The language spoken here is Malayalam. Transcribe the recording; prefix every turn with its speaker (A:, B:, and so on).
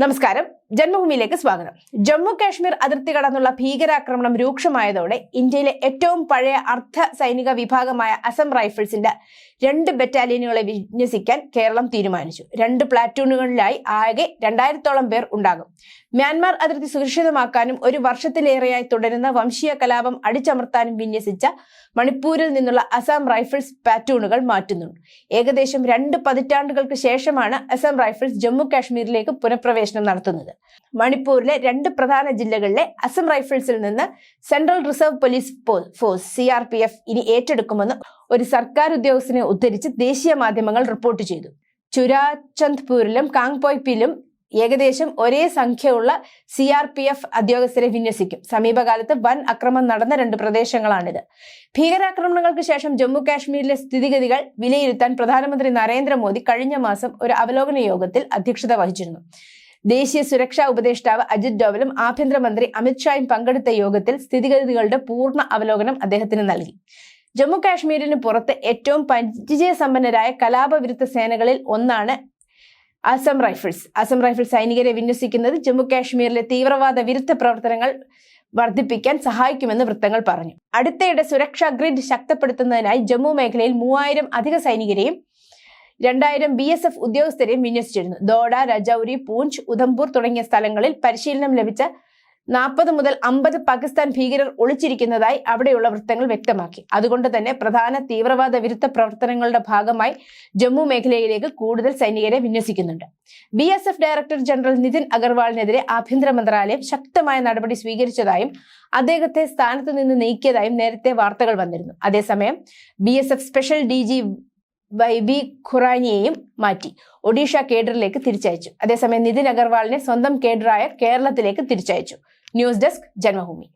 A: നമസ്കാരം. ജന്മഭൂമിയിലേക്ക് സ്വാഗതം. ജമ്മു കാശ്മീർ അതിർത്തി കടന്നുള്ള ഭീകരാക്രമണം രൂക്ഷമായതോടെ ഇന്ത്യയിലെ ഏറ്റവും പഴയ അർദ്ധ സൈനിക വിഭാഗമായ അസം റൈഫിൾസിന്റെ രണ്ട് ബറ്റാലിയനുകളെ വിന്യസിക്കാൻ കേരളം തീരുമാനിച്ചു. രണ്ട് പ്ലാറ്റൂണുകളിലായി ആകെ രണ്ടായിരത്തോളം പേർ ഉണ്ടാകും. മ്യാൻമാർ അതിർത്തി സുരക്ഷിതമാക്കാനും ഒരു വർഷത്തിലേറെയായി തുടരുന്ന വംശീയ കലാപം അടിച്ചമർത്താനും വിന്യസിച്ച മണിപ്പൂരിൽ നിന്നുള്ള അസം റൈഫിൾസ് പാറ്റൂണുകൾ മാറ്റുന്നുണ്ട്. ഏകദേശം രണ്ട് പതിറ്റാണ്ടുകൾക്ക് ശേഷമാണ് അസം റൈഫിൾസ് ജമ്മു കാശ്മീരിലേക്ക് പുനഃപ്രവേശനം നടത്തുന്നത്. മണിപ്പൂരിലെ രണ്ട് പ്രധാന ജില്ലകളിലെ അസം റൈഫിൾസിൽ നിന്ന് central reserve police force C R P F ഇനി ഏറ്റെടുക്കുമെന്ന് ഒരു സർക്കാർ ഉദ്യോഗസ്ഥനെ ഉദ്ധരിച്ച് ദേശീയ മാധ്യമങ്ങൾ റിപ്പോർട്ട് ചെയ്തു. ചുരാചന്ദ്പൂരിലും കാങ്പോയ്പിലും ഏകദേശം ഒരേ സംഖ്യയുള്ള സി ആർ പി എഫ് ഉദ്യോഗസ്ഥരെ വിന്യസിക്കും. സമീപകാലത്ത് വൻ അക്രമം നടന്ന രണ്ട് പ്രദേശങ്ങളാണിത്. ഭീകരാക്രമണങ്ങൾക്ക് ശേഷം ജമ്മു കാശ്മീരിലെ സ്ഥിതിഗതികൾ വിലയിരുത്താൻ പ്രധാനമന്ത്രി നരേന്ദ്രമോദി കഴിഞ്ഞ മാസം ഒരു അവലോകന യോഗത്തിൽ അധ്യക്ഷത വഹിച്ചിരുന്നു. ദേശീയ സുരക്ഷാ ഉപദേഷ്ടാവ് അജിത് ഡോവലും ആഭ്യന്തരമന്ത്രി അമിത്ഷായും പങ്കെടുത്ത യോഗത്തിൽ സ്ഥിതിഗതികളുടെ പൂർണ അവലോകനം അദ്ദേഹത്തിന് നൽകി. ജമ്മു കാശ്മീരിന് പുറത്ത് ഏറ്റവും പരിചയസമ്പന്നരായ കലാപവിരുദ്ധ സേനകളിൽ ഒന്നാണ് അസം റൈഫിൾസ്. അസം റൈഫിൾ സൈനികരെ വിന്യസിക്കുന്നത് ജമ്മു കാശ്മീരിലെ തീവ്രവാദ വിരുദ്ധ പ്രവർത്തനങ്ങൾ വർദ്ധിപ്പിക്കാൻ സഹായിക്കുമെന്ന് വൃത്തങ്ങൾ പറഞ്ഞു. അടുത്തയിടെ സുരക്ഷാ ഗ്രിഡ് ശക്തപ്പെടുത്തുന്നതിനായി ജമ്മു മേഖലയിൽ മൂവായിരം അധിക സൈനികരെയും രണ്ടായിരം ബി എസ് എഫ് ഉദ്യോഗസ്ഥരെയും വിന്യസിച്ചിരുന്നു. ദോഡ രജൌരി പൂഞ്ച് ഉധംപൂർ തുടങ്ങിയ സ്ഥലങ്ങളിൽ പരിശീലനം ലഭിച്ച നാൽപ്പത് മുതൽ അമ്പത് പാകിസ്ഥാൻ ഭീകരർ ഒളിച്ചിരിക്കുന്നതായി അവിടെയുള്ള വൃത്തങ്ങൾ വ്യക്തമാക്കി. അതുകൊണ്ട് തന്നെ പ്രധാന തീവ്രവാദ വിരുദ്ധ പ്രവർത്തനങ്ങളുടെ ഭാഗമായി ജമ്മു മേഖലയിലേക്ക് കൂടുതൽ സൈനികരെ വിന്യസിക്കുന്നുണ്ട്. B S F director general Nitin അഗർവാളിനെതിരെ ആഭ്യന്തര മന്ത്രാലയം ശക്തമായ നടപടി സ്വീകരിച്ചതായും അദ്ദേഹത്തെ സ്ഥാനത്ത് നിന്ന് നീക്കിയതായും നേരത്തെ വാർത്തകൾ വന്നിരുന്നു. അതേസമയം B S F special D G Y B ഖുറാനിയെയും മാറ്റി. ഒഡീഷ കേഡറിലേക്ക് തിരിച്ചയച്ചു. അതേസമയം നിതിൻ അഗർവാളിനെ സ്വന്തം കേഡറായ കേരളത്തിലേക്ക് തിരിച്ചയച്ചു. News desk Janmabhumi.